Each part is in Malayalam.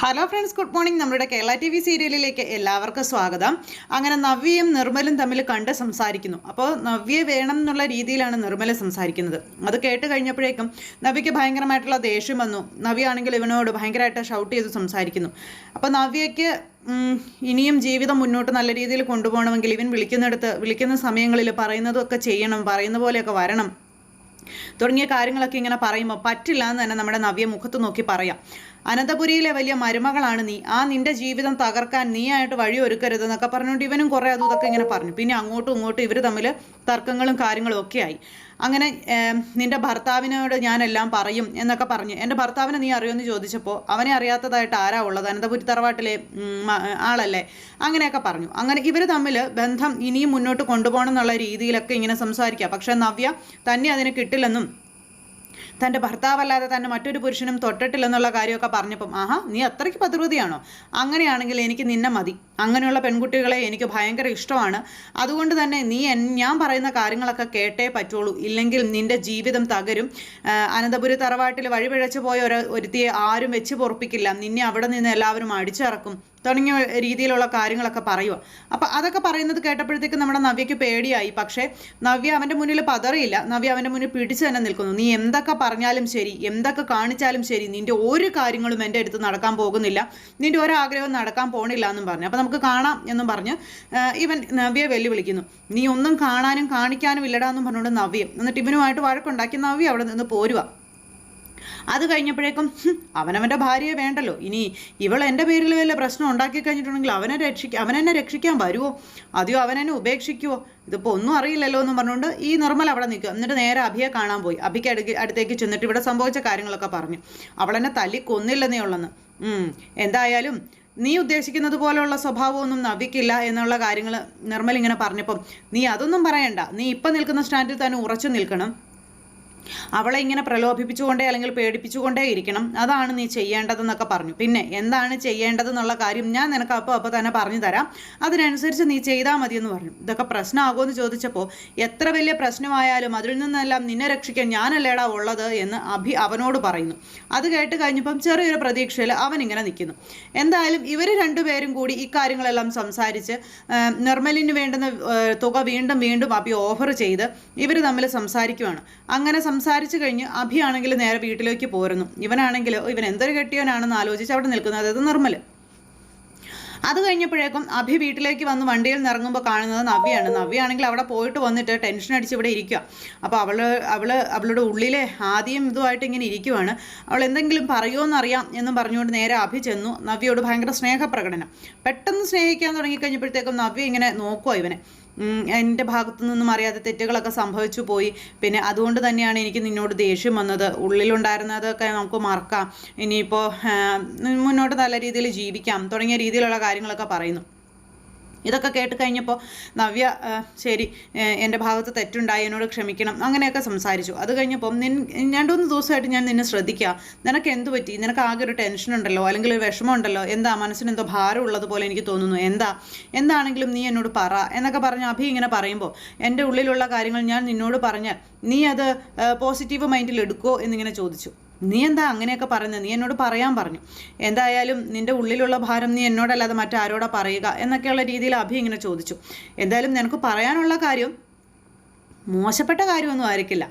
ഹലോ ഫ്രണ്ട്സ് ഗുഡ് മോർണിംഗ് നമ്മുടെ കേരള ടി വി സീരിയലിലേക്ക് എല്ലാവർക്കും സ്വാഗതം. അങ്ങനെ നവ്യയും നിർമ്മലും തമ്മിൽ കണ്ട് സംസാരിക്കുന്നു. അപ്പോൾ നവ്യ വേണം എന്നുള്ള രീതിയിലാണ് നിർമ്മല സംസാരിക്കുന്നത്. അത് കേട്ട് കഴിഞ്ഞപ്പോഴേക്കും നവ്യയ്ക്ക് ഭയങ്കരമായിട്ടുള്ള ദേഷ്യം വന്നു. നവ്യ ആണെങ്കിൽ ഇവനോട് ഭയങ്കരമായിട്ട് ഷൗട്ട് ചെയ്ത് സംസാരിക്കുന്നു. അപ്പോൾ നവ്യയ്ക്ക് ഇനിയും ജീവിതം മുന്നോട്ട് നല്ല രീതിയിൽ കൊണ്ടുപോകണമെങ്കിൽ ഇവൻ വിളിക്കുന്നിടത്ത് വിളിക്കുന്ന സമയങ്ങളിൽ പറയുന്നതൊക്കെ ചെയ്യണം പറയുന്ന പോലെയൊക്കെ വരണം. തുടങ്ങിയ കാര്യങ്ങളൊക്കെ ഇങ്ങനെ പറയുമ്പോൾ പറ്റില്ല എന്ന് തന്നെ നമ്മുടെ നവ്യ മുഖത്ത് നോക്കി പറയാം. അനന്തപുരിയിലെ വലിയ മരുമകളാണ് നീ. ആ നിന്റെ ജീവിതം തകർക്കാൻ നീയായിട്ട് ആയിട്ട് വഴി ഒരുക്കരുത് എന്നൊക്കെ പറഞ്ഞുകൊണ്ട് ഇവനും കുറേ അതും ഇതൊക്കെ ഇങ്ങനെ പറഞ്ഞു. പിന്നെ അങ്ങോട്ടും ഇങ്ങോട്ടും ഇവർ തമ്മിൽ തർക്കങ്ങളും കാര്യങ്ങളും ഒക്കെ ആയി. അങ്ങനെ നിന്റെ ഭർത്താവിനോട് ഞാനെല്ലാം പറയും എന്നൊക്കെ പറഞ്ഞ്. എന്റെ ഭർത്താവിനെ നീ അറിയുമെന്ന് ചോദിച്ചപ്പോൾ അവനെ അറിയാത്തതായിട്ട് ആരാ ഉള്ളത്? അനന്തപുരി തറവാട്ടിലെ ആളല്ലേ? അങ്ങനെയൊക്കെ പറഞ്ഞു. അങ്ങനെ ഇവർ തമ്മിൽ ബന്ധം ഇനിയും മുന്നോട്ട് കൊണ്ടുപോകണം എന്നുള്ള രീതിയിലൊക്കെ ഇങ്ങനെ സംസാരിക്കുക. പക്ഷേ നവ്യ തന്നെ അതിന് കിട്ടില്ലെന്നും തന്റെ ഭർത്താവല്ലാതെ തന്നെ മറ്റൊരു പുരുഷനും തൊട്ടിട്ടില്ലെന്നുള്ള കാര്യമൊക്കെ പറഞ്ഞപ്പം ആഹാ നീ അത്രയ്ക്ക് പതിർവതിയാണോ അങ്ങനെയാണെങ്കിൽ എനിക്ക് നിന്നെ മതി. അങ്ങനെയുള്ള പെൺകുട്ടികളെ എനിക്ക് ഭയങ്കര ഇഷ്ടമാണ്. അതുകൊണ്ട് തന്നെ നീ ഞാൻ പറയുന്ന കാര്യങ്ങളൊക്കെ കേട്ടേ പറ്റുള്ളൂ. ഇല്ലെങ്കിൽ നിന്റെ ജീവിതം തകരും. അനന്തപുരി തറവാട്ടിൽ വഴിപിഴച്ചു പോയ ഒരു ഒരുത്തിയെ ആരും വെച്ച് പൊറപ്പിക്കില്ല. നിന്നെ അവിടെ നിന്ന് എല്ലാവരും അടിച്ചിറക്കും. തുടങ്ങിയ രീതിയിലുള്ള കാര്യങ്ങളൊക്കെ പറയുക അപ്പം അതൊക്കെ പറയുന്നത് കേട്ടപ്പോഴത്തേക്ക് നമ്മുടെ നവ്യയ്ക്ക് പേടിയായി. പക്ഷേ നവ്യ അവന്റെ മുന്നിൽ പതറിയില്ല. നവ്യ അവന്റെ മുന്നിൽ പിടിച്ച് തന്നെ നിൽക്കുന്നു. നീ എന്തൊക്കെ പറഞ്ഞാലും ശരി എന്തൊക്കെ കാണിച്ചാലും ശരി നിന്റെ ഒരു കാര്യങ്ങളും എന്റെ അടുത്ത് നടക്കാൻ പോകുന്നില്ല. നിന്റെ ഒരാഗ്രഹവും നടക്കാൻ പോണില്ല എന്നും പറഞ്ഞു. അപ്പം നമുക്ക് കാണാം എന്നും പറഞ്ഞ് ഇവൻ നവ്യയെ വെല്ലുവിളിക്കുന്നു. നീ ഒന്നും കാണാനും കാണിക്കാനും ഇല്ലടാ എന്നും പറഞ്ഞുകൊണ്ട് നവ്യം എന്നിട്ട് ഇവനുമായിട്ട് വഴക്കുണ്ടാക്കി നവ്യ അവിടെ നിന്ന് പോരുക അത് കഴിഞ്ഞപ്പോഴേക്കും അവനവന്റെ ഭാര്യയെ വേണ്ടല്ലോ. ഇനി ഇവൾ എന്റെ പേരിൽ വല്ല പ്രശ്നം ഉണ്ടാക്കി കഴിഞ്ഞിട്ടുണ്ടെങ്കിൽ അവനെ രക്ഷിക്കുക അവനെന്നെ രക്ഷിക്കാൻ വരുമോ അതെയോ അവനെന്നെ ഉപേക്ഷിക്കുമോ ഇതിപ്പോൾ ഒന്നും അറിയില്ലല്ലോ എന്ന് പറഞ്ഞുകൊണ്ട് ഈ നിർമ്മൽ അവിടെ നിൽക്കുക. എന്നിട്ട് നേരെ അഭിയെ കാണാൻ പോയി. അഭിക്ക് അടുക്ക് അടുത്തേക്ക് ചെന്നിട്ട് ഇവിടെ സംഭവിച്ച കാര്യങ്ങളൊക്കെ പറഞ്ഞു. അവളെന്നെ തല്ലി കൊന്നില്ലെന്നേ ഉള്ളെന്ന്. എന്തായാലും നീ ഉദ്ദേശിക്കുന്നത് പോലെയുള്ള സ്വഭാവമൊന്നും നവിക്കില്ല എന്നുള്ള കാര്യങ്ങൾ നിർമ്മൽ ഇങ്ങനെ പറഞ്ഞപ്പം നീ അതൊന്നും പറയണ്ട. നീ ഇപ്പം നിൽക്കുന്ന സ്റ്റാൻഡിൽ തന്നെ ഉറച്ചു നിൽക്കണം. അവളെ ഇങ്ങനെ പ്രലോഭിപ്പിച്ചുകൊണ്ടേ അല്ലെങ്കിൽ പേടിപ്പിച്ചുകൊണ്ടേ ഇരിക്കണം. അതാണ് നീ ചെയ്യേണ്ടതെന്നൊക്കെ പറഞ്ഞു. പിന്നെ എന്താണ് ചെയ്യേണ്ടതെന്നുള്ള കാര്യം ഞാൻ നിനക്ക് അപ്പോൾ അപ്പോൾ തന്നെ പറഞ്ഞു തരാം. അതിനനുസരിച്ച് നീ ചെയ്താൽ മതിയെന്ന് പറഞ്ഞു. ഇതൊക്കെ പ്രശ്നമാകുമെന്ന് ചോദിച്ചപ്പോൾ എത്ര വലിയ പ്രശ്നമായാലും അതിൽ നിന്നെല്ലാം നിന്നെ രക്ഷിക്കാൻ ഞാനല്ലേടാ ഉള്ളത് എന്ന് അഭി അവനോട് പറയുന്നു. അത് കേട്ട് കഴിഞ്ഞപ്പം ചെറിയൊരു പ്രതീക്ഷയിൽ അവൻ ഇങ്ങനെ നിൽക്കുന്നു. എന്തായാലും ഇവർ രണ്ടുപേരും കൂടി ഇക്കാര്യങ്ങളെല്ലാം സംസാരിച്ച് നിർമ്മലിന് വേണ്ടുന്ന തുക വീണ്ടും വീണ്ടും അഭി ഓഫർ ചെയ്ത് ഇവർ തമ്മിൽ സംസാരിക്കുവാണ്. അങ്ങനെ സംസാരിച്ചു കഴിഞ്ഞ് അഭിയാണെങ്കിൽ നേരെ വീട്ടിലേക്ക് പോരുന്നു. ഇവനാണെങ്കിൽ ഇവൻ എന്തൊരു കെട്ടിയവനാണെന്ന് ആലോചിച്ച് അവിടെ നിൽക്കുന്നത്. അതായത് നിർമ്മൽ. അത് കഴിഞ്ഞപ്പോഴേക്കും അഭി വീട്ടിലേക്ക് വന്ന് വണ്ടിയിൽ നിന്ന് ഇറങ്ങുമ്പോൾ കാണുന്നത് നവ്യാണ്. നവ്യാണെങ്കിൽ അവിടെ പോയിട്ട് വന്നിട്ട് ടെൻഷൻ അടിച്ച് ഇവിടെ ഇരിക്കുക അപ്പോൾ അവൾ അവൾ അവളുടെ ഉള്ളിലെ ആദ്യം ഇതുമായിട്ട് ഇങ്ങനെ ഇരിക്കുവാണ്. അവൾ എന്തെങ്കിലും പറയുമോയെന്നറിയാം എന്നും പറഞ്ഞുകൊണ്ട് നേരെ അഭി ചെന്നു. നവ്യയോട് ഭയങ്കര സ്നേഹപ്രകടനം. പെട്ടെന്ന് സ്നേഹിക്കാൻ തുടങ്ങിക്കഴിഞ്ഞപ്പോഴത്തേക്കും നവ്യ ഇങ്ങനെ നോക്കുക ഇവനെ. എന്റെ ഭാഗത്തു നിന്നും അറിയാതെ തെറ്റുകളൊക്കെ സംഭവിച്ചു പോയി. പിന്നെ അതുകൊണ്ട് തന്നെയാണ് എനിക്ക് നിന്നോട് ദേഷ്യം വന്നത്. ഉള്ളിലുണ്ടായിരുന്നതൊക്കെ നമുക്ക് മറക്കാം. ഇനിയിപ്പോൾ മുന്നോട്ട് നല്ല രീതിയിൽ ജീവിക്കാം. തുടങ്ങിയ രീതിയിലുള്ള കാര്യങ്ങളൊക്കെ പറയുന്നു. ഇതൊക്കെ കേട്ട് കഴിഞ്ഞപ്പോൾ നവ്യ ശരി എന്റെ ഭാഗത്ത് തെറ്റുണ്ടായി എന്നോട് ക്ഷമിക്കണം അങ്ങനെയൊക്കെ സംസാരിച്ചു. അത് കഴിഞ്ഞപ്പം നിൻ രണ്ടുമൂന്ന് ദിവസമായിട്ട് ഞാൻ നിന്നെ ശ്രദ്ധിക്കുക നിനക്ക് എന്ത് പറ്റി? നിനക്ക് ആകെ ഒരു ടെൻഷൻ ഉണ്ടല്ലോ അല്ലെങ്കിൽ ഒരു വിഷമം ഉണ്ടല്ലോ എന്താ? മനസ്സിന് എന്തോ ഭാരം ഉള്ളതുപോലെ എനിക്ക് തോന്നുന്നു. എന്താ? എന്താണെങ്കിലും നീ എന്നോട് പറ. എന്നൊക്കെ പറഞ്ഞ് അഭി ഇങ്ങനെ പറയുമ്പോൾ എന്റെ ഉള്ളിലുള്ള കാര്യങ്ങൾ ഞാൻ നിന്നോട് പറഞ്ഞാൽ നീ അത് പോസിറ്റീവ് മൈൻഡിൽ എടുക്കുമോ എന്നിങ്ങനെ ചോദിച്ചു. നീ എന്താ അങ്ങനെയൊക്കെ പറഞ്ഞത് നീ എന്നോട് പറയാൻ പറഞ്ഞു. എന്തായാലും നിന്റെ ഉള്ളിലുള്ള ഭാരം നീ എന്നോടല്ലാതെ മറ്റാരോടാ പറയുക എന്നൊക്കെയുള്ള രീതിയിൽ അഭി ഇങ്ങനെ ചോദിച്ചു. എന്തായാലും നിനക്ക് പറയാനുള്ള കാര്യം മോശപ്പെട്ട കാര്യമൊന്നും ആയിരിക്കില്ല.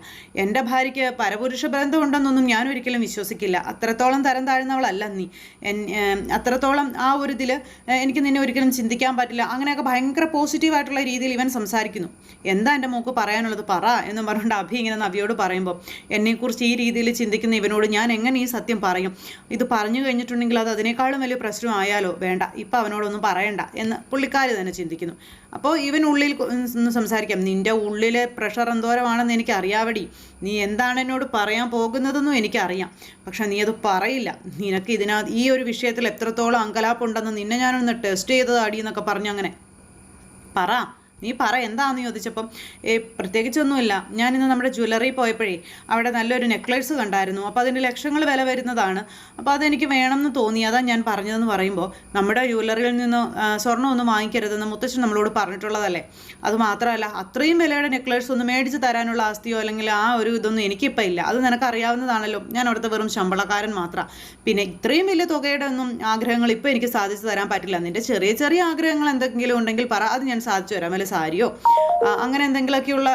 എന്റെ ഭാര്യയ്ക്ക് പരപുരുഷ ബന്ധം ഉണ്ടെന്നൊന്നും ഞാൻ ഒരിക്കലും വിശ്വസിക്കില്ല. അത്രത്തോളം തരം താഴ്ന്നവളല്ല നീ. അത്രത്തോളം ആ ഒരു ഇതിൽ എനിക്ക് നിന്നെ ഒരിക്കലും ചിന്തിക്കാൻ പറ്റില്ല. അങ്ങനെയൊക്കെ ഭയങ്കര പോസിറ്റീവായിട്ടുള്ള രീതിയിൽ ഇവൻ സംസാരിക്കുന്നു. എന്താ എന്റെ മോക്ക് പറയാനുള്ളത് പറ എന്ന് പറഞ്ഞുകൊണ്ട് അഭി ഇങ്ങനെ നവിയോട് പറയുമ്പോൾ എന്നെക്കുറിച്ച് ഈ രീതിയിൽ ചിന്തിക്കുന്ന ഇവനോട് ഞാൻ എങ്ങനെ ഈ സത്യം പറയും? ഇത് പറഞ്ഞു കഴിഞ്ഞിട്ടുണ്ടെങ്കിൽ അത് അതിനേക്കാളും വലിയ പ്രശ്നമായാലോ വേണ്ട ഇപ്പം അവനോടൊന്നും പറയണ്ട എന്ന് പുള്ളിക്കാർ തന്നെ ചിന്തിക്കുന്നു. അപ്പോൾ ഇവൻ ഉള്ളിൽ സംസാരിക്കാം. നിന്റെ ഉള്ളിലെ പ്രഷർ എന്തോരമാണെന്ന് എനിക്ക് അറിയാവടി നീ എന്താണ് എന്നോട് പറയാൻ പോകുന്നതെന്നും എനിക്കറിയാം. പക്ഷെ നീ അത് പറയില്ല. നിനക്ക് ഇതിനകത്ത് ഈ ഒരു വിഷയത്തിൽ എത്രത്തോളം അങ്കലാപ്പുണ്ടെന്ന് നിന്നെ ഞാനൊന്ന് ടെസ്റ്റ് ചെയ്തതാടി എന്നൊക്കെ പറഞ്ഞങ്ങനെ. പറ. നീ പറ എന്താണെന്ന് ചോദിച്ചപ്പം ഏ പ്രത്യേകിച്ചൊന്നുമില്ല. ഞാനിന്ന് നമ്മുടെ ജ്വല്ലറി പോയപ്പോഴേ അവിടെ നല്ലൊരു നെക്ലേസ് കണ്ടായിരുന്നു. അപ്പോൾ അതിന്റെ ലക്ഷങ്ങൾ വില വരുന്നതാണ്. അപ്പോൾ അതെനിക്ക് വേണമെന്ന് തോന്നി. അതാ ഞാൻ പറഞ്ഞതെന്ന് പറയുമ്പോൾ നമ്മുടെ ജ്വല്ലറിയിൽ നിന്ന് സ്വർണമൊന്നും വാങ്ങിക്കരുതെന്ന് മുത്തശ്ശൻ നമ്മളോട് പറഞ്ഞിട്ടുള്ളതല്ലേ? അത് മാത്രമല്ല അത്രയും വിലയുടെ നെക്ലേസ് ഒന്ന് മേടിച്ച് തരാനുള്ള ആസ്തിയോ അല്ലെങ്കിൽ ആ ഒരു ഇതൊന്നും എനിക്കിപ്പോൾ ഇല്ല. അത് നിനക്ക് അറിയാവുന്നതാണല്ലോ ഞാൻ അവിടുത്തെ വെറും ശമ്പളക്കാരൻ മാത്രം. പിന്നെ ഇത്രയും വലിയ തുകയുടെ ഒന്നും ആഗ്രഹങ്ങൾ ഇപ്പോൾ എനിക്ക് സാധിച്ചു തരാൻ പറ്റില്ല. നിന്റെ ചെറിയ ചെറിയ ആഗ്രഹങ്ങൾ എന്തെങ്കിലും ഉണ്ടെങ്കിൽ പറ. അത് ഞാൻ സാധിച്ചു തരാം. സാരിയോ? അങ്ങനെ എന്തെങ്കിലുമൊക്കെയുള്ള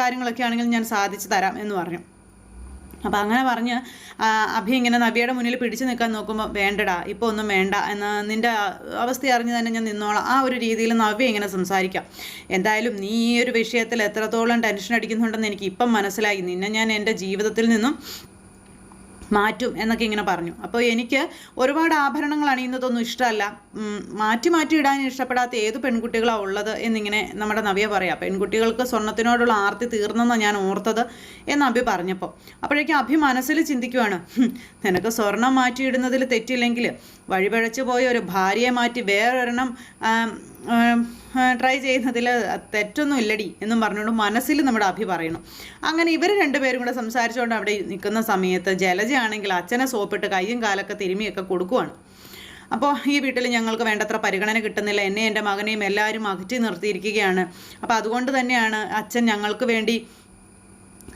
കാര്യങ്ങളൊക്കെ ആണെങ്കിൽ ഞാൻ സാധിച്ചു തരാം എന്ന് പറഞ്ഞു. അപ്പം അങ്ങനെ പറഞ്ഞ് അഭി ഇങ്ങനെ നബിയുടെ മുന്നിൽ പിടിച്ചു നിൽക്കാൻ നോക്കുമ്പോൾ വേണ്ടടാ ഇപ്പോൾ ഒന്നും വേണ്ട എന്ന് നിന്റെ അവസ്ഥ അറിഞ്ഞ് തന്നെ ഞാൻ നിന്നോളാം. ആ ഒരു രീതിയിൽ നവ്യ ഇങ്ങനെ സംസാരിക്കാം. എന്തായാലും നീ ഈ ഒരു വിഷയത്തിൽ എത്രത്തോളം ടെൻഷൻ അടിക്കുന്നുണ്ടെന്ന് എനിക്ക് ഇപ്പം മനസ്സിലായി. നിന്നെ ഞാൻ എന്റെ ജീവിതത്തിൽ നിന്നും മാറ്റും എന്നൊക്കെ ഇങ്ങനെ പറഞ്ഞു. അപ്പോൾ എനിക്ക് ഒരുപാട് ആഭരണങ്ങൾ അണിയുന്നതൊന്നും ഇഷ്ടമല്ല. മാറ്റി മാറ്റി ഇടാൻ ഇഷ്ടപ്പെടാത്ത ഏത് പെൺകുട്ടികളാണ് ഉള്ളത് എന്നിങ്ങനെ നമ്മുടെ നവ്യ പറയാം. പെൺകുട്ടികൾക്ക് സ്വർണത്തിനോടുള്ള ആർത്തി തീർന്നെന്നാണ് ഞാൻ ഓർത്തത് എന്ന് അഭി പറഞ്ഞപ്പോൾ അപ്പോഴേക്കും അഭി മനസ്സിൽ ചിന്തിക്കുവാണ്. "ഹും, നിനക്ക് സ്വർണം മാറ്റിയിടുന്നതിൽ തെറ്റില്ലെങ്കിൽ വഴിപഴച്ചു പോയ ഒരു ഭാര്യയെ മാറ്റി വേറൊരെണ്ണം ട്രൈ ചെയ്യുന്നതിൽ തെറ്റൊന്നും ഇല്ലടി എന്നും പറഞ്ഞുകൊണ്ട് മനസ്സിൽ നമ്മുടെ അഭി പറയണം അങ്ങനെ ഇവർ രണ്ടുപേരും കൂടെ സംസാരിച്ചുകൊണ്ട് അവിടെ നിൽക്കുന്ന സമയത്ത് ജലജയാണെങ്കിൽ അച്ഛനെ സോപ്പിട്ട് കൈയും കാലൊക്കെ തിരുമിയൊക്കെ കൊടുക്കുവാണ്. അപ്പോൾ ഈ വീട്ടിൽ ഞങ്ങൾക്ക് വേണ്ടത്ര പരിഗണന കിട്ടുന്നില്ല. എന്നെ എന്റെ മകനെയും എല്ലാവരും അകറ്റി നിർത്തിയിരിക്കുകയാണ്. അപ്പോൾ അതുകൊണ്ട് തന്നെയാണ് അച്ഛൻ ഞങ്ങൾക്ക് വേണ്ടി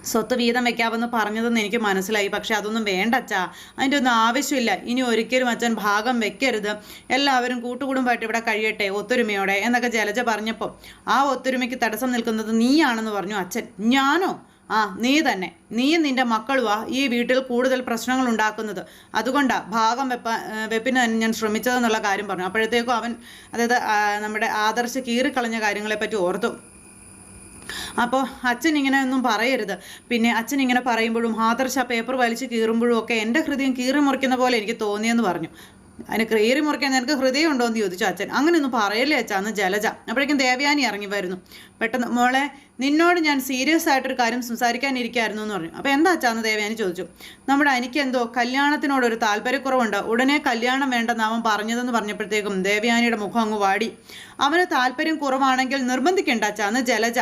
സ്വത്ത് വീതം വെക്കാമെന്ന് പറഞ്ഞതെന്ന് എനിക്ക് മനസ്സിലായി. പക്ഷേ അതൊന്നും വേണ്ട അച്ഛാ. അതിന്റെ ഒന്നും ആവശ്യമില്ല. ഇനി ഒരിക്കലും അച്ഛൻ ഭാഗം വെക്കരുത്. എല്ലാവരും കൂട്ടുകുടുംബമായിട്ട് ഇവിടെ കഴിയട്ടെ ഒത്തൊരുമയോടെ എന്നൊക്കെ ജലജ പറഞ്ഞപ്പോൾ ആ ഒത്തൊരുമയ്ക്ക് തടസ്സം നിൽക്കുന്നത് നീയാണെന്ന് പറഞ്ഞു അച്ഛൻ. ഞാനോ? ആ നീ തന്നെ. നീയും നിന്റെ മക്കളുവാ ഈ വീട്ടിൽ കൂടുതൽ പ്രശ്നങ്ങൾ ഉണ്ടാക്കുന്നത്. അതുകൊണ്ടാ ഭാഗം വെപ്പ വെപ്പിന് തന്നെ ഞാൻ ശ്രമിച്ചതെന്നുള്ള കാര്യം പറഞ്ഞു. അപ്പോഴത്തേക്കും അവൻ അതായത് നമ്മുടെ ആദർശ കീറിക്കളഞ്ഞ കാര്യങ്ങളെപ്പറ്റി ഓർത്തു. അപ്പോൾ അച്ഛൻ ഇങ്ങനെ ഒന്നും പറയരുത്. പിന്നെ അച്ഛൻ ഇങ്ങനെ പറയുമ്പോഴും ആദർശ പേപ്പർ വലിച്ച് കീറുമ്പോഴും ഒക്കെ എന്റെ ഹൃദയം കീറി മുറിക്കുന്ന പോലെ എനിക്ക് തോന്നിയെന്ന് പറഞ്ഞു. അതിന് കീറി മുറിക്കാൻ നിനക്ക് ഹൃദയം ഉണ്ടോ എന്ന് ചോദിച്ചു അച്ഛൻ. അങ്ങനെയൊന്നും പറയല്ലേ അച്ഛാ അന്ന് ജലജ. അപ്പോഴേക്കും ദേവയാനി ഇറങ്ങി വരുന്നു പെട്ടെന്ന് മോളെ നിന്നോട് ഞാൻ സീരിയസ് ആയിട്ടൊരു കാര്യം സംസാരിക്കാനിരിക്കായിരുന്നു എന്ന് പറഞ്ഞു. അപ്പോൾ എന്താ അച്ഛാന്ന് ദേവയാനി ചോദിച്ചു. നമ്മുടെ എനിക്ക് എന്തോ കല്യാണത്തിനോട് ഒരു താല്പര്യക്കുറവുണ്ട്. ഉടനെ കല്യാണം വേണ്ടെന്ന് അവൻ പറഞ്ഞതെന്ന് പറഞ്ഞപ്പോഴത്തേക്കും ദേവയാനിയുടെ മുഖം അങ്ങ് വാടി. അവന് താല്പര്യം കുറവാണെങ്കിൽ നിർബന്ധിക്കേണ്ട അച്ഛാന്ന് ജലജ.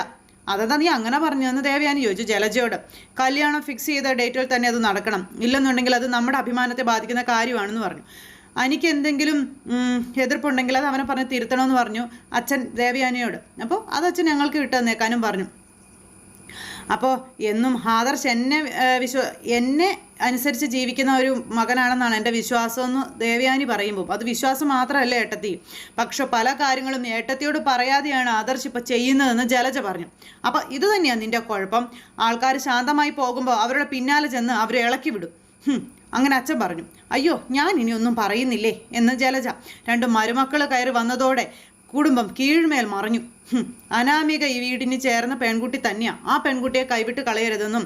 അതെന്താ നീ അങ്ങനെ പറഞ്ഞതെന്ന് ദേവയാനി ചോദിച്ചു ജലജയോട്. കല്യാണം ഫിക്സ് ചെയ്ത ഡേറ്റിൽ തന്നെ അത് നടക്കണം. ഇല്ലെന്നുണ്ടെങ്കിൽ അത് നമ്മുടെ അഭിമാനത്തെ ബാധിക്കുന്ന കാര്യമാണെന്ന് പറഞ്ഞു. അനിക്ക് എന്തെങ്കിലും എതിർപ്പുണ്ടെങ്കിൽ അത് അവനെ പറഞ്ഞ് തിരുത്തണമെന്ന് പറഞ്ഞു അച്ഛൻ ദേവയാനിയോട്. അപ്പോൾ അത് അച്ഛൻ ഞങ്ങൾക്ക് വിട്ടു തന്നേക്കാനും പറഞ്ഞു. അപ്പോൾ എന്നും ആദർശ് എന്നെ വിശ്വ എന്നെ അനുസരിച്ച് ജീവിക്കുന്ന ഒരു മകനാണെന്നാണ് എന്റെ വിശ്വാസമെന്ന് ദേവയാനി പറയുമ്പോൾ. അത് വിശ്വാസം മാത്രമല്ല ഏട്ടത്തി. പക്ഷെ പല കാര്യങ്ങളും ഏട്ടത്തിയോട് പറയാതെയാണ് ആദർശ് ഇപ്പോൾ ചെയ്യുന്നതെന്ന് ജലജ പറഞ്ഞു. അപ്പോൾ ഇത് തന്നെയാണ് നിന്റെ കുഴപ്പം. ആൾക്കാർ ശാന്തമായി പോകുമ്പോൾ അവരുടെ പിന്നാലെ ചെന്ന് അവരെ ഇളക്കി വിടും. അങ്ങനെ അച്ഛൻ പറഞ്ഞു. അയ്യോ ഞാൻ ഇനി ഒന്നും പറയുന്നില്ലേ എന്ന് ജലജ. രണ്ട് മരുമക്കൾ കയറി വന്നതോടെ കുടുംബം കീഴ്മേൽ മറിഞ്ഞു. അനാമിക ഈ വീടിന് ചേർന്ന പെൺകുട്ടി തന്നെയാണ് ആ പെൺകുട്ടിയെ കൈവിട്ട് കളയരുതെന്നും.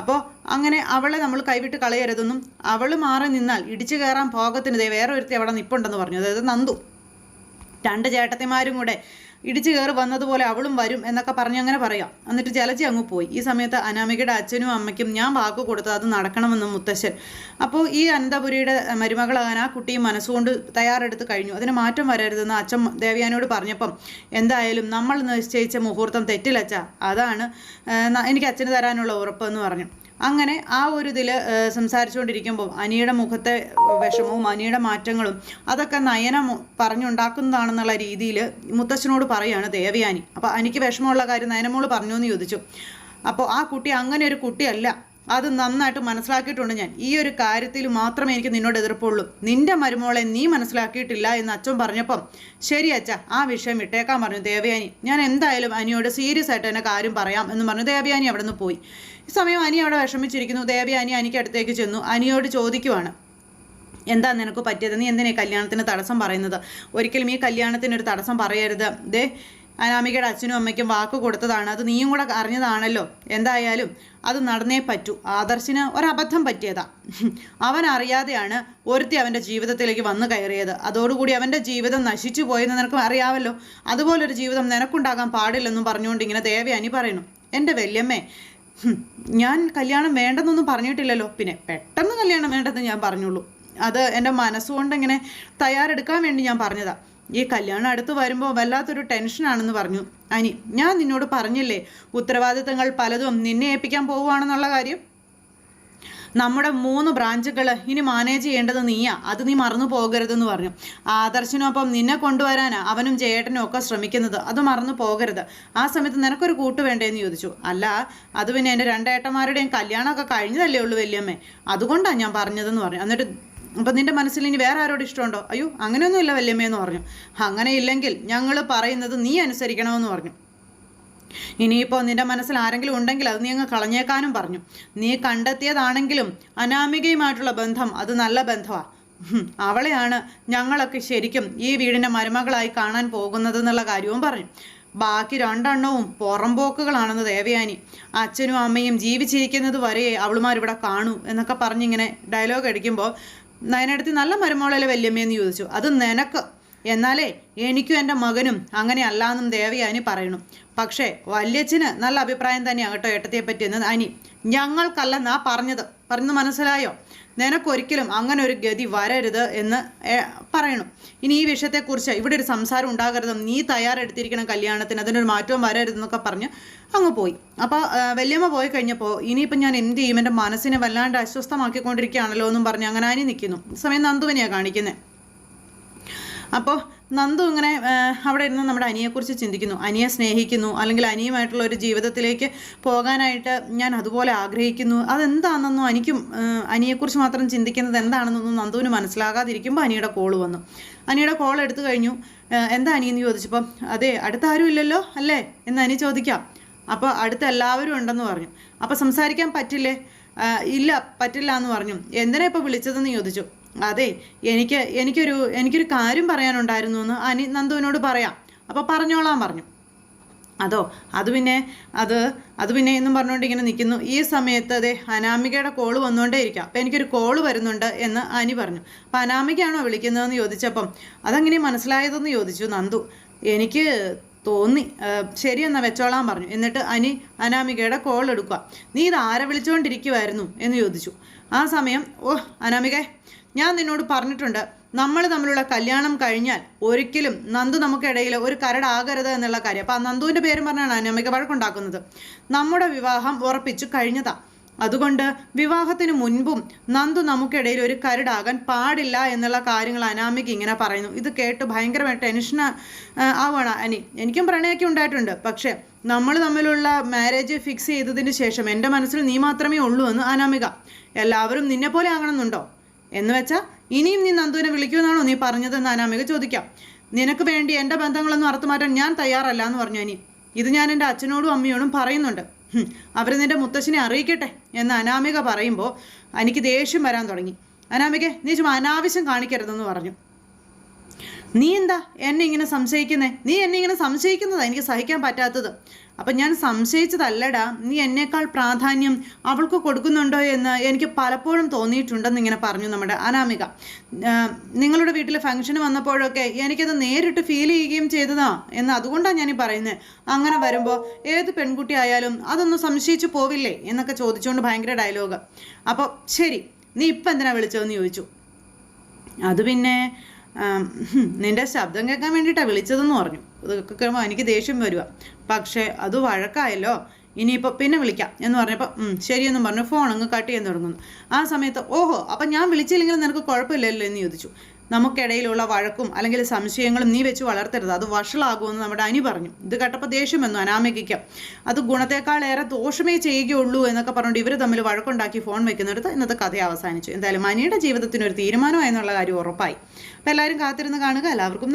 അപ്പോൾ അങ്ങനെ അവളെ നമ്മൾ കൈവിട്ട് കളയരുതെന്നും അവൾ മാറി നിന്നാൽ ഇടിച്ചു കയറാൻ പോകത്തിന് ദേ വേറെ ഒരുത്തി അവിടെ നിപ്പുണ്ടെന്ന് പറഞ്ഞു. അതായത് നന്ദു. രണ്ട് ചേട്ടത്തിമാരും കൂടെ ഇടിച്ചു കയറി വന്നതുപോലെ അവളും വരും എന്നൊക്കെ പറഞ്ഞ് അങ്ങനെ പറയാം. എന്നിട്ട് ജലജി അങ്ങ് പോയി. ഈ സമയത്ത് അനാമികയുടെ അച്ഛനും അമ്മയ്ക്കും ഞാൻ വാക്ക് കൊടുത്തത് അത് നടക്കണമെന്ന് മുത്തശ്ശൻ. അപ്പോൾ ഈ അനന്തപുരിയുടെ മരുമകളാകാൻ ആ കുട്ടിയും മനസ്സുകൊണ്ട് തയ്യാറെടുത്ത് കഴിഞ്ഞു. അതിന് മാറ്റം വരരുതെന്ന് അച്ഛൻ ദേവ്യാനോട് പറഞ്ഞപ്പം എന്തായാലും നമ്മൾ നിശ്ചയിച്ച മുഹൂർത്തം തെറ്റിലച്ച. അതാണ് എനിക്ക് അച്ഛന് തരാനുള്ള ഉറപ്പ് എന്ന് പറഞ്ഞു. അങ്ങനെ ആ ഒരു ഇതിൽ സംസാരിച്ചുകൊണ്ടിരിക്കുമ്പോൾ അനിയുടെ മുഖത്തെ വിഷമവും അനിയുടെ മാറ്റങ്ങളും അതൊക്കെ നയന പറഞ്ഞുണ്ടാക്കുന്നതാണെന്നുള്ള രീതിയിൽ മുത്തച്ഛനോട് പറയുകയാണ് ദേവയാനി. അപ്പോൾ അനിക്ക് വിഷമമുള്ള കാര്യം നയനമോൾ പറഞ്ഞു എന്ന് ചോദിച്ചു. അപ്പോൾ ആ കുട്ടി അങ്ങനെ ഒരു കുട്ടിയല്ല. അത് നന്നായിട്ട് മനസ്സിലാക്കിയിട്ടുണ്ട് ഞാൻ. ഈ ഒരു കാര്യത്തിൽ മാത്രമേ എനിക്ക് നിന്നോട് എതിർപ്പുള്ളൂ. നിന്റെ മരുമോളെ നീ മനസ്സിലാക്കിയിട്ടില്ല എന്ന് അച്ഛൻ പറഞ്ഞപ്പം ശരി അച്ഛ ആ വിഷയം വിട്ടേക്കാൻ പറഞ്ഞു ദേവയാനി. ഞാൻ എന്തായാലും അനിയോട് സീരിയസ് ആയിട്ട് എന്നെ കാര്യം പറയാം എന്ന് പറഞ്ഞു. ദേവയാനി അവിടെ നിന്ന് പോയി. ഈ സമയം അനി അവിടെ വിഷമിച്ചിരിക്കുന്നു. ദേവി അനി അനിക്ക് അടുത്തേക്ക് ചെന്നു. അനിയോട് ചോദിക്കുവാണ് എന്താ നിനക്ക് പറ്റിയത്? നീ എന്തിനാ കല്യാണത്തിന് തടസ്സം പറയുന്നത്? ഒരിക്കലും ഈ കല്യാണത്തിന് ഒരു തടസ്സം പറയരുത്. ദേ അനാമികയുടെ അച്ഛനും അമ്മയ്ക്കും വാക്ക് കൊടുത്തതാണ്. അത് നീയും കൂടെ അറിഞ്ഞതാണല്ലോ. എന്തായാലും അത് നടന്നേ പറ്റൂ. ആദർശിന് ഒരബദ്ധം പറ്റിയതാ. അവൻ അറിയാതെയാണ് ഒരുത്തി അവന്റെ ജീവിതത്തിലേക്ക് വന്നു കയറിയത്. അതോടുകൂടി അവന്റെ ജീവിതം നശിച്ചു പോയെന്ന് നിനക്ക് അറിയാമല്ലോ അതുപോലൊരു ജീവിതം നിനക്കുണ്ടാകാൻ പാടില്ലെന്നും പറഞ്ഞുകൊണ്ട് ഇങ്ങനെ ദേവയാനി പറയുന്നു എന്റെ വല്യമ്മേ ഞാൻ കല്യാണം വേണ്ടെന്നൊന്നും പറഞ്ഞിട്ടില്ലല്ലോ. പിന്നെ പെട്ടെന്ന് കല്യാണം വേണ്ടെന്ന് ഞാൻ പറഞ്ഞുള്ളൂ. അത് എന്റെ മനസ്സുകൊണ്ട് ഇങ്ങനെ തയ്യാറെടുക്കാൻ വേണ്ടി ഞാൻ പറഞ്ഞതാ. ഈ കല്യാണം അടുത്ത് വരുമ്പോൾ വല്ലാത്തൊരു ടെൻഷനാണെന്ന് പറഞ്ഞു. അനി ഞാൻ നിന്നോട് പറഞ്ഞില്ലേ ഉത്തരവാദിത്തങ്ങൾ പലതും നിന്നെ ഏൽപ്പിക്കാൻ പോവുകയാണെന്നുള്ള കാര്യം? നമ്മുടെ മൂന്ന് ബ്രാഞ്ചുകൾ ഇനി മാനേജ് ചെയ്യേണ്ടത് നീയാ. അത് നീ മറന്നു പോകരുതെന്ന് പറഞ്ഞു. ആദർശിനൊപ്പം നിന്നെ കൊണ്ടുവരാനാണ് അവനും ജയേട്ടനും ഒക്കെ ശ്രമിക്കുന്നത്. അത് മറന്നു പോകരുത്. ആ സമയത്ത് നിനക്കൊരു കൂട്ട് വേണ്ടേന്ന് ചോദിച്ചു. അല്ല അത് പിന്നെ എന്റെ രണ്ടേട്ടന്മാരുടെയും കല്യാണമൊക്കെ കഴിഞ്ഞതല്ലേ ഉള്ളൂ വല്യമ്മേ. അതുകൊണ്ടാണ് ഞാൻ പറഞ്ഞതെന്ന് പറഞ്ഞു. എന്നിട്ട് അപ്പം നിന്റെ മനസ്സിൽ ഇനി വേറെ ആരോട് ഇഷ്ടമുണ്ടോ? അയ്യോ അങ്ങനെയൊന്നുമില്ല വല്യമ്മയെന്ന് പറഞ്ഞു. അങ്ങനെ ഇല്ലെങ്കിൽ ഞങ്ങൾ പറയുന്നത് നീ അനുസരിക്കണമെന്ന് പറഞ്ഞു. ഇനിയിപ്പോൾ നിന്റെ മനസ്സിൽ ആരെങ്കിലും ഉണ്ടെങ്കിൽ അത് നീ അങ്ങ് കളഞ്ഞേക്കാനും പറഞ്ഞു. നീ കണ്ടെത്തിയതാണെങ്കിലും അനാമികയുമായിട്ടുള്ള ബന്ധം അത് നല്ല ബന്ധമാണ് അവളെയാണ് ഞങ്ങളൊക്കെ ശരിക്കും ഈ വീടിന്റെ മരുമകളായി കാണാൻ പോകുന്നത് എന്നുള്ള കാര്യവും പറഞ്ഞു. ബാക്കി രണ്ടെണ്ണവും പുറംപോക്കുകളാണെന്ന് ദേവയാനി. അച്ഛനും അമ്മയും ജീവിച്ചിരിക്കുന്നത് വരെ അവളുമാരിവിടെ കാണൂ എന്നൊക്കെ പറഞ്ഞിങ്ങനെ ഡയലോഗ് അടിക്കുമ്പോൾ നയനടുത്ത് നല്ല മരുമോളല്ലേ വല്യമ്മയെന്ന് ചോദിച്ചു. അത് നിനക്ക് എന്നാലേ എനിക്കും എന്റെ മകനും അങ്ങനെ അല്ലാന്നും ദേവയാനി പറയണു പക്ഷേ വല്യച്ഛന് നല്ല അഭിപ്രായം തന്നെയാണ് കേട്ടോ ഏട്ടത്തിയെ പറ്റി എന്ന് അനി ഞങ്ങൾക്കല്ലെന്നാ പറഞ്ഞത്. പറഞ്ഞു മനസ്സിലായോ? നിനക്കൊരിക്കലും അങ്ങനെ ഒരു ഗതി വരരുത് എന്ന് പറയണം ഇനി ഈ വിഷയത്തെക്കുറിച്ച് ഇവിടെ ഒരു സംസാരം ഉണ്ടാകരുതും നീ തയ്യാറെടുത്തിരിക്കണം കല്യാണത്തിന് അതിനൊരു മാറ്റവും വരരുതെന്നൊക്കെ പറഞ്ഞ് അങ്ങ് പോയി. അപ്പോൾ വല്യമ്മ പോയി കഴിഞ്ഞപ്പോൾ ഇനിയിപ്പോൾ ഞാൻ എന്ത് ചെയ്യും? എന്റെ മനസ്സിനെ വല്ലാണ്ട് അസ്വസ്ഥമാക്കിക്കൊണ്ടിരിക്കുകയാണല്ലോ എന്നും പറഞ്ഞ് അങ്ങനെ അനി നിൽക്കുന്നു. സമയം നന്ദുവിനെയാണ് കാണിക്കുന്നത് അപ്പോൾ നന്ദു ഇങ്ങനെ അവിടെ ഇരുന്ന് നമ്മുടെ അനിയെക്കുറിച്ച് ചിന്തിക്കുന്നു. അനിയെ സ്നേഹിക്കുന്നു. അല്ലെങ്കിൽ അനിയുമായിട്ടുള്ള ഒരു ജീവിതത്തിലേക്ക് പോകാനായിട്ട് ഞാൻ അതുപോലെ ആഗ്രഹിക്കുന്നു. അതെന്താണെന്നൊന്നും എനിക്കും അനിയെക്കുറിച്ച് മാത്രം ചിന്തിക്കുന്നത് എന്താണെന്നൊന്നും നന്ദുവിന് മനസ്സിലാകാതിരിക്കുമ്പോൾ അനിയുടെ കോൾ വന്നു. അനിയുടെ കോൾ എടുത്തു കഴിഞ്ഞു. എന്താ അനിയെന്ന് ചോദിച്ചപ്പോൾ അതെ അടുത്ത ആരും ഇല്ലല്ലോ അല്ലേ? എന്ന് അനി ചോദിക്കാം. അപ്പോൾ അടുത്ത എല്ലാവരും ഉണ്ടെന്ന് പറഞ്ഞു. അപ്പോൾ സംസാരിക്കാൻ പറ്റില്ലേ? ഇല്ല പറ്റില്ല എന്ന് പറഞ്ഞു. എന്തിനാ ഇപ്പോൾ വിളിച്ചതെന്ന് ചോദിച്ചു. അതെ എനിക്ക് എനിക്കൊരു എനിക്കൊരു കാര്യം പറയാനുണ്ടായിരുന്നു എന്ന് അനി നന്ദുവിനോട് പറയാം. അപ്പോൾ പറഞ്ഞോളാൻ പറഞ്ഞു. അതോ അത് പിന്നെ അത് അത് പിന്നെ എന്നും പറഞ്ഞുകൊണ്ട് ഇങ്ങനെ നിൽക്കുന്നു. ഈ സമയത്ത് അതെ അനാമികയുടെ കോൾ വന്നുകൊണ്ടേ ഇരിക്കാം. അപ്പം എനിക്കൊരു കോൾ വരുന്നുണ്ട് എന്ന് അനി പറഞ്ഞു. അപ്പം അനാമികയാണോ വിളിക്കുന്നതെന്ന് ചോദിച്ചപ്പം അതെങ്ങനെ മനസ്സിലായതെന്ന് ചോദിച്ചു നന്ദു. എനിക്ക് തോന്നി ശരിയെന്നാ വെച്ചോളാൻ പറഞ്ഞു. എന്നിട്ട് അനി അനാമികയുടെ കോൾ എടുക്കുക. നീ ഇത് ആരെ വിളിച്ചുകൊണ്ടിരിക്കുമായിരുന്നു എന്ന് ചോദിച്ചു. ആ സമയം ഓ അനാമികേ ഞാൻ നിന്നോട് പറഞ്ഞിട്ടുണ്ട് നമ്മൾ തമ്മിലുള്ള കല്യാണം കഴിഞ്ഞാൽ ഒരിക്കലും നന്ദു നമുക്കിടയിൽ ഒരു കരടാകരുത് എന്നുള്ള കാര്യം. അപ്പം ആ നന്ദുവിന്റെ പേരും പറഞ്ഞാണ് അനമ്മയ്ക്ക് വഴക്കുണ്ടാക്കുന്നത്. നമ്മുടെ വിവാഹം ഉറപ്പിച്ചു കഴിഞ്ഞതാ. അതുകൊണ്ട് വിവാഹത്തിന് മുൻപും നന്ദു നമുക്കിടയിൽ ഒരു കരടാകാൻ പാടില്ല എന്നുള്ള കാര്യങ്ങൾ അനാമിക്ക് ഇങ്ങനെ പറയുന്നു. ഇത് കേട്ട് ഭയങ്കരമായിട്ട് ടെൻഷൻ ആവുകയാണ് അനി എനിക്കും പ്രണയമൊക്കെ ഉണ്ടായിട്ടുണ്ട്. പക്ഷേ നമ്മൾ തമ്മിലുള്ള മാരേജ് ഫിക്സ് ചെയ്തതിന് ശേഷം എന്റെ മനസ്സിൽ നീ മാത്രമേ ഉള്ളൂ എന്ന് അനാമിക എല്ലാവരും നിന്നെ പോലെ ആകണമെന്നുണ്ടോ? എന്ന് വെച്ചാൽ ഇനിയും നീ നന്ദുവിനെ വിളിക്കുമെന്നാണോ നീ പറഞ്ഞതെന്ന് അനാമിക ചോദിക്കാം. നിനക്ക് വേണ്ടി എന്റെ ബന്ധങ്ങളൊന്നും അറുത്തു മാറ്റാൻ ഞാൻ തയ്യാറല്ല എന്ന് പറഞ്ഞു ഇനി ഇത് ഞാൻ എന്റെ അച്ഛനോടും അമ്മയോടും പറയുന്നുണ്ട്. അവർ നിന്റെ മുത്തശ്ശനെ അറിയിക്കട്ടെ എന്ന് അനാമിക പറയുമ്പോൾ എനിക്ക് ദേഷ്യം വരാൻ തുടങ്ങി. അനാമിക നീ ചുമ്മാ അനാവശ്യം കാണിക്കരുതെന്ന് പറഞ്ഞു. നീ എന്താ എന്നെ ഇങ്ങനെ സംശയിക്കുന്നേ? നീ എന്നെ ഇങ്ങനെ സംശയിക്കുന്നതാ എനിക്ക് സഹിക്കാൻ പറ്റാത്തത്. അപ്പം ഞാൻ സംശയിച്ചതല്ലടാ നീ എന്നേക്കാൾ പ്രാധാന്യം അവൾക്ക് കൊടുക്കുന്നുണ്ടോ എന്ന് എനിക്ക് പലപ്പോഴും തോന്നിയിട്ടുണ്ടെന്ന് ഇങ്ങനെ പറഞ്ഞു നമ്മുടെ അനാമിക. നിങ്ങളുടെ വീട്ടിൽ ഫംഗ്ഷന് വന്നപ്പോഴൊക്കെ എനിക്കത് നേരിട്ട് ഫീൽ ചെയ്യുകയും ചെയ്തതാ എന്ന് അതുകൊണ്ടാണ് ഞാൻ പറയുന്നത് അങ്ങനെ വരുമ്പോൾ ഏത് പെൺകുട്ടി ആയാലും അതൊന്നും സംശയിച്ചു പോവില്ലേ എന്നൊക്കെ ചോദിച്ചുകൊണ്ട് ഭയങ്കര ഡയലോഗ് അപ്പോൾ ശരി നീ ഇപ്പം എന്തിനാ വിളിച്ചതെന്ന് ചോദിച്ചു. അത് പിന്നെ നിന്റെ ശബ്ദം കേൾക്കാൻ വേണ്ടിയിട്ടാണ് വിളിച്ചതെന്ന് പറഞ്ഞു. ഇതൊക്കെ എനിക്ക് ദേഷ്യം വരിക പക്ഷേ അത് വഴക്കായല്ലോ. ഇനിയിപ്പോൾ പിന്നെ വിളിക്കാം എന്ന് പറഞ്ഞപ്പോൾ ശരിയെന്നും പറഞ്ഞു. ഫോൺ അങ്ങ് കട്ട് ചെയ്യാൻ തുടങ്ങുന്നു. ആ സമയത്ത് ഓഹോ അപ്പം ഞാൻ വിളിച്ചില്ലെങ്കിൽ നിനക്ക് കുഴപ്പമില്ലല്ലോ എന്ന് ചോദിച്ചു. നമുക്കിടയിലുള്ള വഴക്കും അല്ലെങ്കിൽ സംശയങ്ങളും നീ വെച്ച് വളർത്തരുത്. അത് വഷളാകുമെന്ന് നമ്മുടെ അനി പറഞ്ഞു. ഇത് കേട്ടപ്പോൾ ദേഷ്യം വന്നു. അനാമികയ്ക്ക്. അത് ഗുണത്തെക്കാളേറെ ദോഷമേ ചെയ്യുകയുള്ളൂ എന്നൊക്കെ പറഞ്ഞുകൊണ്ട് ഇവർ തമ്മിൽ വഴക്കുണ്ടാക്കി ഫോൺ വെക്കുന്നിടത്ത് ഇന്നത്തെ കഥ അവസാനിച്ചു. എന്തായാലും അനിയുടെ ജീവിതത്തിനൊരു തീരുമാനമായി എന്നുള്ള കാര്യം ഉറപ്പായി. അപ്പോൾ എല്ലാവരും കാത്തിരുന്ന് കാണുക. എല്ലാവർക്കും